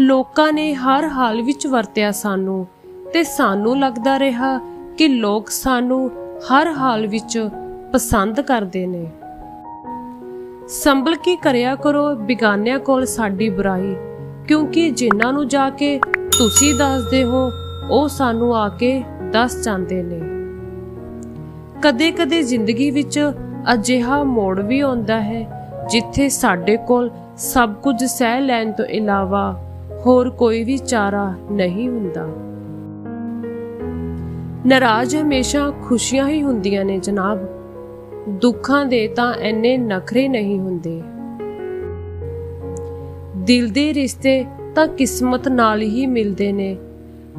ਲੋਕਾਂ ਨੇ ਹਰ ਹਾਲ ਵਿੱਚ ਵਰਤਿਆ ਸਾਨੂੰ ਤੇ ਸਾਨੂੰ ਲੱਗਦਾ ਰਿਹਾ ਕਿ ਲੋਕ ਸਾਨੂੰ ਹਰ ਹਾਲ ਵਿੱਚ ਪਸੰਦ ਕਰਦੇ ਨੇ। ਸੰਭਲ ਕੇ ਕਰਿਆ ਕਰੋ ਬਿਗਾਨਿਆਂ ਕੋਲ ਸਾਡੀ ਬੁਰਾਈ, ਕਿਉਂਕਿ ਜਿਨ੍ਹਾਂ ਨੂੰ ਜਾ ਕੇ ਤੁਸੀਂ ਦੱਸਦੇ ਹੋ, ਉਹ ਸਾਨੂੰ ਆ ਕੇ ਦੱਸ ਜਾਂਦੇ ਨੇ। ਕਦੇ-ਕਦੇ ਜ਼ਿੰਦਗੀ ਵਿੱਚ ਅਜਿਹਾ ਮੋੜ ਵੀ ਆਉਂਦਾ ਹੈ, ਜਿੱਥੇ ਸਾਡੇ ਕੋਲ ਸਭ ਕੁਝ ਸਹਿ ਲੈਣ ਤੋਂ ਇਲਾਵਾ ਹੋਰ ਕੋਈ ਵੀ ਚਾਰਾ ਨਹੀਂ ਹੁੰਦਾ। ਨਾਰਾਜ਼ ਹਮੇਸ਼ਾ ਖੁਸ਼ੀਆਂ ਹੀ ਹੁੰਦੀਆਂ ਨੇ ਜਨਾਬ। ਦੁੱਖਾਂ ਦੇ ਤਾਂ ਐਨੇ ਨਖਰੇ ਨਹੀਂ ਹੁੰਦੇ। ਦਿਲ ਦੇ ਰਿਸ਼ਤੇ ਤਾਂ ਕਿਸਮਤ ਨਾਲ ਹੀ ਮਿਲਦੇ ਨੇ।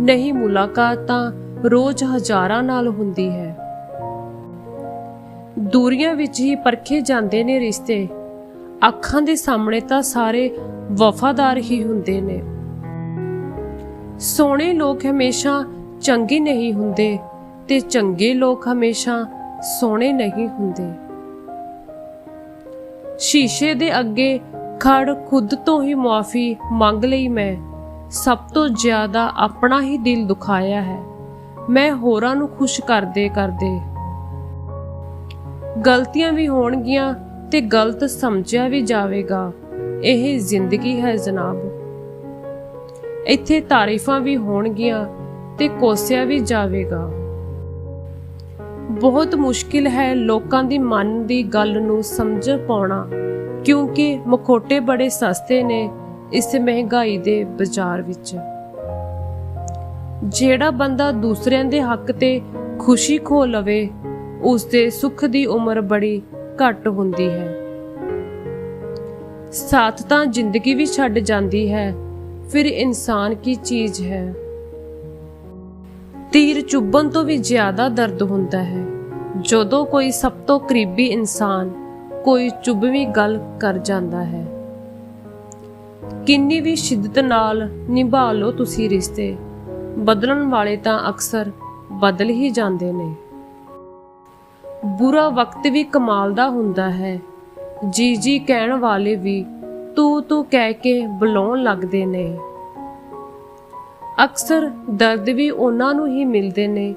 ਨਹੀਂ ਮੁਲਾਕਾਤ ਤਾਂ ਰੋਜ਼ ਹਜ਼ਾਰਾਂ ਨਾਲ ਹੁੰਦੀ ਹੈ। ਦੂਰੀਆਂ ਵਿੱਚ ਹੀ ਪਰਖੇ ਜਾਂਦੇ ਨੇ ਰਿਸ਼ਤੇ। ਅੱਖਾਂ ਦੇ ਸਾਹਮਣੇ ਤਾਂ ਸਾਰੇ ਵਫਾਦਾਰ ਹੀ ਹੁੰਦੇ ਨੇ। ਸੋਹਣੇ ਲੋਕ ਹਮੇਸ਼ਾ ਚੰਗੇ ਨਹੀਂ ਹੁੰਦੇ ਤੇ ਚੰਗੇ ਲੋਕ ਹਮੇਸ਼ਾ ਸੋਹਣੇ ਨਹੀਂ ਹੁੰਦੇ। ਸ਼ੀਸ਼ੇ ਦੇ ਅੱਗੇ ਖੜ ਖੁਦ ਤੋਂ ਹੀ ਮਾਫੀ ਮੰਗ ਲਈ ਮੈਂ। ਸਭ ਤੋਂ ਜ਼ਿਆਦਾ ਆਪਣਾ ਹੀ ਦਿਲ ਦੁਖਾਇਆ ਹੈ। ਮੈਂ ਹੋਰਾਂ ਨੂੰ ਖੁਸ਼ ਕਰਦੇ ਕਰਦੇ। ਗਲਤੀਆਂ ਵੀ ਹੋਣਗੀਆਂ ਤੇ ਗਲਤ ਸਮਝਿਆ ਵੀ ਜਾਵੇਗਾ। ਇਹ ਜ਼ਿੰਦਗੀ ਹੈ ਜਨਾਬ। ਇੱਥੇ ਤਾਰੀਫਾਂ ਵੀ ਹੋਣਗੀਆਂ ਤੇ ਕੋਸਿਆ ਵੀ ਜਾਵੇਗਾ। ਬਹੁਤ ਮੁਸ਼ਕਿਲ ਹੈ ਲੋਕਾਂ ਦੀ ਮਨ ਦੀ ਗੱਲ ਨੂੰ ਸਮਝ ਪਾਉਣਾ, ਕਿਉਂਕਿ ਮਖੋਟੇ ਬੜੇ ਸਸਤੇ ਨੇ ਇਸ ਮਹਿੰਗਾਈ ਦੇ ਬਾਜ਼ਾਰ ਵਿੱਚ। ਜਿਹੜਾ ਬੰਦਾ ਦੂਸਰਿਆਂ ਦੇ ਹੱਕ ਤੇ ਖੁਸ਼ੀ ਖੋ ਲਵੇ ਉਸ ਦੇ ਸੁੱਖ ਦੀ ਉਮਰ ਬੜੀ ਘੱਟ ਹੁੰਦੀ ਹੈ। ਸਾਥ ਤਾਂ ਜ਼ਿੰਦਗੀ ਵੀ ਛੱਡ ਜਾਂਦੀ ਹੈ ਫਿਰ ਇਨਸਾਨ ਕੀ ਚੀਜ਼ ਹੈ? ਤੀਰ ਚੁੱਭਣ ਤੋਂ ਵੀ ਜ਼ਿਆਦਾ ਦਰਦ ਹੁੰਦਾ ਹੈ। ਜਦੋਂ ਕੋਈ ਸਭ ਤੋਂ ਕਰੀਬੀ ਇਨਸਾਨ ਕੋਈ ਚੁੱਭਵੀਂ ਗੱਲ ਕਰ ਜਾਂਦਾ ਹੈ। ਕਿੰਨੀ ਵੀ ਸ਼ਿੱਦਤ ਨਾਲ ਨਿਭਾ ਲਓ ਤੁਸੀਂ ਰਿਸ਼ਤੇ, ਬਦਲਣ ਵਾਲੇ ਤਾਂ ਅਕਸਰ ਬਦਲ ਹੀ ਜਾਂਦੇ ਨੇ। ਬੁਰਾ ਵਕਤ ਵੀ ਕਮਾਲ ਦਾ ਹੁੰਦਾ ਹੈ। ਜੀ ਜੀ ਕਹਿਣ ਵਾਲੇ ਵੀ ਤੂੰ ਤੂੰ ਕਹਿ ਕੇ ਬੁਲਾਉਣ ਲੱਗਦੇ ਨੇ। ਅਕਸਰ ਦਰਦ ਵੀ ਉਹਨਾਂ ਨੂੰ ਹੀ ਮਿਲਦੇ ਨੇ,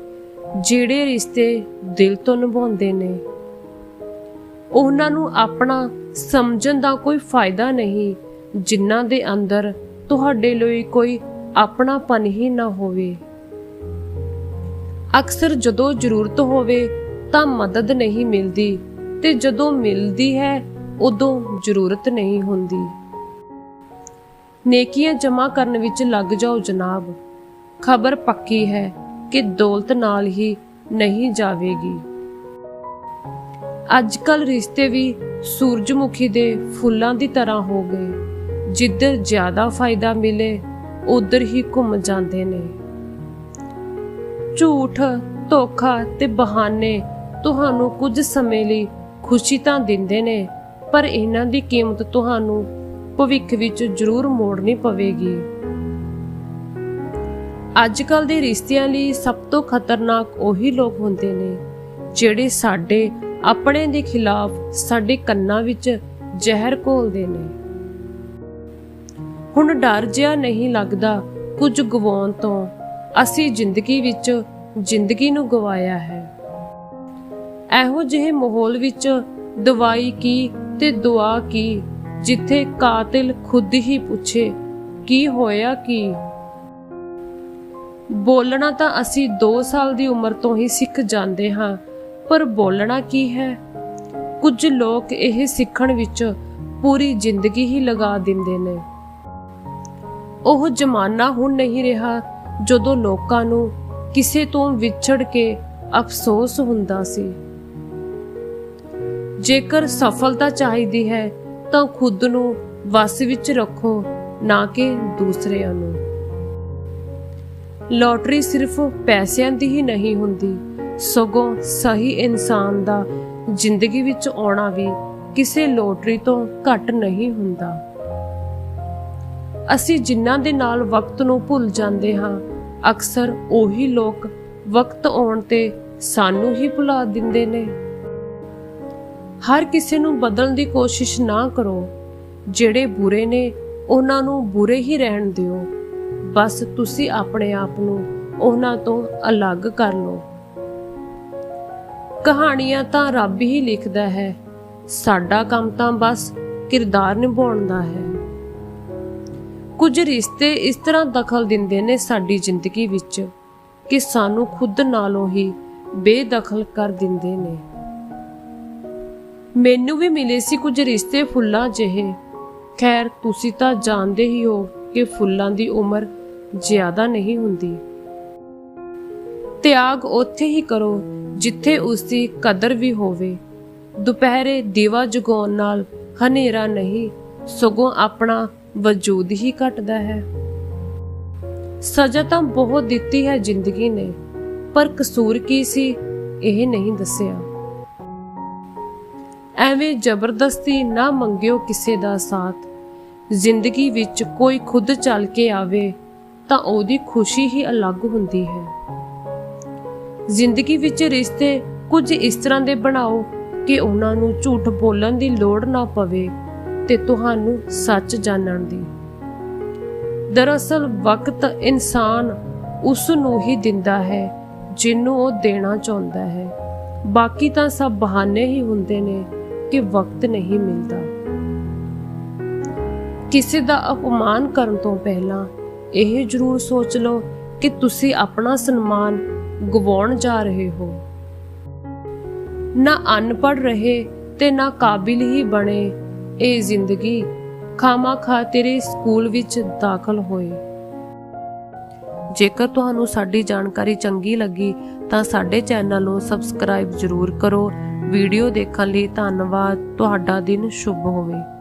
ਜਿਹੜੇ ਰਿਸ਼ਤੇ ਦਿਲ ਤੋਂ ਨਿਭਾਉਂਦੇ ਨੇ। ਉਹਨਾਂ ਨੂੰ ਆਪਣਾ ਸਮਝਣ ਦਾ ਕੋਈ ਫਾਇਦਾ ਨਹੀਂ, ਜਿਨ੍ਹਾਂ ਦੇ ਅੰਦਰ ਤੁਹਾਡੇ ਲਈ ਕੋਈ ਆਪਣਾਪਨ ਹੀ ਨਾ ਹੋਵੇ। ਅਕਸਰ ਜਦੋਂ ਜ਼ਰੂਰਤ ਹੋਵੇ ਤਾਂ ਮਦਦ ਨਹੀਂ ਮਿਲਦੀ ਤੇ ਜਦੋਂ ਮਿਲਦੀ ਹੈ, ਉਦੋਂ ਜ਼ਰੂਰਤ ਨਹੀਂ ਹੁੰਦੀ। ਨੇਕੀਆਂ ਜਮ੍ਹਾਂ ਕਰਨ ਵਿੱਚ ਲੱਗ ਜਾਓ ਜਨਾਬ। ਖਬਰ ਪੱਕੀ ਹੈ ਕਿ ਦੌਲਤ ਨਾਲ ਹੀ ਨਹੀਂ ਜਾਵੇਗੀ। ਅੱਜ ਰਿਸ਼ਤੇ ਵੀ ਸੂਰਜਮੁਖੀ ਦੇ ਫੁੱਲਾਂ ਦੀ ਤਰ੍ਹਾਂ ਹੋ ਗਏ। ਜਿੱਧਰ ਜ਼ਿਆਦਾ ਫਾਇਦਾ ਮਿਲੇ, ਉਧਰ ਹੀ ਘੁੰਮ ਜਾਂਦੇ ਨੇ। ਝੂਠ, ਧੋਖਾ ਤੇ ਬਹਾਨੇ ਤੁਹਾਨੂੰ ਕੁਝ ਸਮੇਂ ਲਈ ਖੁਸ਼ੀ ਤਾਂ ਦਿੰਦੇ ਨੇ, ਪਰ ਇਹਨਾਂ ਦੀ ਕੀਮਤ ਤੁਹਾਨੂੰ ਭਵਿੱਖ ਵਿੱਚ ਜ਼ਰੂਰ ਮੋੜਨੀ ਪਵੇਗੀ। ਅੱਜ ਦੇ ਰਿਸ਼ਤਿਆਂ ਲਈ ਸਭ ਤੋਂ ਖਤਰਨਾਕ ਉਹੀ ਲੋਕ ਹੁੰਦੇ ਨੇ, ਜਿਹੜੇ ਸਾਡੇ ਆਪਣੇ ਦੇ ਖਿਲਾਫ ਸਾਡੇ ਕੰਨਾਂ ਵਿੱਚ ਜ਼ਹਿਰ ਘੋਲਦੇ ਨੇ। ਹੁਣ ਡਰ ਜਿਹਾ ਨਹੀਂ ਲੱਗਦਾ ਕੁਝ ਗਵਾਉਣ ਤੋਂ, ਅਸੀਂ ਜ਼ਿੰਦਗੀ ਵਿੱਚ ਜ਼ਿੰਦਗੀ ਨੂੰ ਗਵਾਇਆ ਹੈ। ਇਹੋ ਜਿਹੇ ਮਾਹੌਲ ਵਿੱਚ ਦਵਾਈ ਕੀ ਤੇ ਦੁਆ ਕੀ ਜਿੱਥੇ ਕਾਤਿਲ ਖੁਦ ਹੀ ਪੁੱਛੇ, ਕੀ ਹੋਇਆ, ਕੀ? ਬੋਲਣਾ ਤਾਂ ਅਸੀਂ 2 ਸਾਲ ਦੀ ਉਮਰ ਤੋਂ ਹੀ ਸਿੱਖ ਜਾਂਦੇ ਹਾਂ, ਪਰ ਬੋਲਣਾ ਕੀ ਹੈ? ਕੁਝ ਲੋਕ ਇਹ ਸਿੱਖਣ ਵਿੱਚ ਪੂਰੀ ਜ਼ਿੰਦਗੀ ਹੀ ਲਗਾ ਦਿੰਦੇ ਨੇ। ਉਹ ਜ਼ਮਾਨਾ ਹੁਣ ਨਹੀਂ ਰਿਹਾ ਜਦੋਂ ਲੋਕਾਂ ਨੂੰ ਕਿਸੇ ਤੋਂ ਵਿਛੜ ਕੇ ਅਫਸੋਸ ਹੁੰਦਾ ਸੀ। ਜੇਕਰ ਸਫਲਤਾ ਚਾਹੀਦੀ ਹੈ ਤਾਂ ਖੁਦ ਨੂੰ ਵਸ ਵਿੱਚ ਰੱਖੋ, ਨਾ ਕਿ ਦੂਸਰਿਆਂ ਨੂੰ। ਲੋਟਰੀ ਸਿਰਫ ਪੈਸਿਆਂ ਦੀ ਹੀ ਨਹੀਂ ਹੁੰਦੀ, ਸਗੋਂ ਸਹੀ ਇਨਸਾਨ ਦਾ ਜ਼ਿੰਦਗੀ ਵਿੱਚ ਆਉਣਾ ਵੀ ਕਿਸੇ ਲੋਟਰੀ ਤੋਂ ਘੱਟ ਨਹੀਂ ਹੁੰਦਾ। ਅਸੀਂ ਜਿਨ੍ਹਾਂ ਦੇ ਨਾਲ ਵਕਤ ਨੂੰ ਭੁੱਲ ਜਾਂਦੇ ਹਾਂ, ਅਕਸਰ ਉਹੀ ਲੋਕ ਵਕਤ ਆਉਣ ਤੇ ਸਾਨੂੰ ਹੀ ਭੁਲਾ ਦਿੰਦੇ ਨੇ। ਹਰ ਕਿਸੇ ਨੂੰ ਬਦਲਣ ਦੀ ਕੋਸ਼ਿਸ਼ ਨਾ ਕਰੋ। ਜਿਹੜੇ ਬੁਰੇ ਨੇ, ਉਹਨਾਂ ਨੂੰ ਬੁਰੇ ਹੀ ਰਹਿਣ ਦਿਓ। ਬਸ ਤੁਸੀਂ ਆਪਣੇ ਆਪ ਨੂੰ ਉਹਨਾਂ ਤੋਂ ਅਲੱਗ ਕਰ ਲਓ। ਕਹਾਣੀਆਂ ਤਾਂ ਰੱਬ ਹੀ ਲਿਖਦਾ ਹੈ। ਸਾਡਾ ਕੰਮ ਤਾਂ ਬਸ ਕਿਰਦਾਰ ਨਿਭਾਉਣ ਦਾ ਹੈ। ਕੁਝ ਰਿਸ਼ਤੇ ਇਸ ਤਰ੍ਹਾਂ ਦਖਲ ਦਿੰਦੇ ਨੇ ਸਾਡੀ ਜ਼ਿੰਦਗੀ ਵਿੱਚ ਕਿ ਸਾਨੂੰ ਖੁਦ ਨਾਲੋਂ ਹੀ ਬੇਦਖਲ ਕਰ ਦਿੰਦੇ ਨੇ। ਮੈਨੂੰ ਵੀ ਮਿਲੇ ਸੀ ਕੁਝ ਰਿਸ਼ਤੇ ਫੁੱਲਾਂ ਜਿਹੇ। ਖੈਰ, ਤੁਸੀਂ ਤਾਂ ਜਾਣਦੇ ਹੀ ਹੋ ਕਿ ਫੁੱਲਾਂ ਦੀ ਉਮਰ ਜ਼ਿਆਦਾ ਨਹੀਂ ਹੁੰਦੀ। ਤਿਆਗ ਉੱਥੇ ਹੀ ਕਰੋ ਜਿੱਥੇ ਉਸ ਦੀ ਕਦਰ ਵੀ ਹੋਵੇ। ਦੁਪਹਿਰੇ ਦੀਵਾ ਜਗਾਉਣ ਨਾਲ ਹਨੇਰਾ ਨਹੀਂ, ਸਗੋਂ ਆਪਣਾ ਵਜੂਦ ਹੀ ਘਟਦਾ ਹੈ। ਸਜ਼ਾ ਤਾਂ ਬਹੁਤ ਦਿੱਤੀ ਹੈ ਜ਼ਿੰਦਗੀ ਨੇ, ਪਰ ਕਸੂਰ ਕੀ ਸੀ, ਇਹ ਨਹੀਂ ਦੱਸਿਆ। ਐਵੇਂ ਜ਼ਬਰਦਸਤੀ ਨਾ ਮੰਗਿਓ ਕਿਸੇ ਦਾ ਸਾਥ। ਜ਼ਿੰਦਗੀ ਵਿੱਚ ਕੋਈ ਖੁਦ ਚੱਲ ਕੇ ਆਵੇ ਤਾਂ ਉਹਦੀ ਖੁਸ਼ੀ ਹੀ ਅਲੱਗ ਹੁੰਦੀ ਹੈ। ਜ਼ਿੰਦਗੀ ਵਿੱਚ ਰਿਸ਼ਤੇ ਕੁਝ ਇਸ ਤਰ੍ਹਾਂ ਦੇ ਬਣਾਓ ਕਿ ਉਹਨਾਂ ਨੂੰ ਝੂਠ ਬੋਲਣ ਦੀ ਲੋੜ ਨਾ ਪਵੇ ਤੇ ਤੁਹਾਨੂੰ ਸੱਚ ਜਾਣਨ ਦੀ। ਦਰਅਸਲ ਵਕਤ ਇਨਸਾਨ ਉਸ ਨੂੰ ਹੀ ਦਿੰਦਾ ਹੈ ਜਿਹਨੂੰ ਉਹ ਦੇਣਾ ਚਾਹੁੰਦਾ ਹੈ। ਬਾਕੀ ਤਾਂ ਸਭ ਬਹਾਨੇ ਹੀ ਹੁੰਦੇ ਨੇ। ਕਿ ਵਕਤ ਨਹੀਂ ਮਿਲਦਾ। ਕਿਸੇ ਦਾ ਅਪਮਾਨ ਕਰਨ ਤੋਂ ਪਹਿਲਾਂ ਇਹ ਜ਼ਰੂਰ ਸੋਚ ਲਓ ਕਿ ਤੁਸੀਂ ਆਪਣਾ ਸਨਮਾਨ ਗਵਾਉਣ ਜਾ ਰਹੇ ਹੋ। ਨਾ ਅਨਪੜ੍ਹ ਰਹੇ ਤੇ ਨਾ ਕਾਬਿਲ ਹੀ ਬਣੇ ਇਹ ਜ਼ਿੰਦਗੀ ਖਾਮਾ ਖਾ ਤੇਰੇ ਸਕੂਲ ਵਿੱਚ ਦਾਖਲ ਹੋਏ। ਜੇਕਰ ਤੁਹਾਨੂੰ ਸਾਡੀ ਜਾਣਕਾਰੀ ਚੰਗੀ ਲੱਗੀ ਤਾਂ ਸਾਡੇ ਚੈਨਲ ਨੂੰ ਸਬਸਕ੍ਰਾਈਬ ਜ਼ਰੂਰ ਕਰੋ ਵੀਡੀਓ ਦੇਖਣ ਲਈ ਧੰਨਵਾਦ। ਤੁਹਾਡਾ ਦਿਨ ਸ਼ੁਭ ਹੋਵੇ।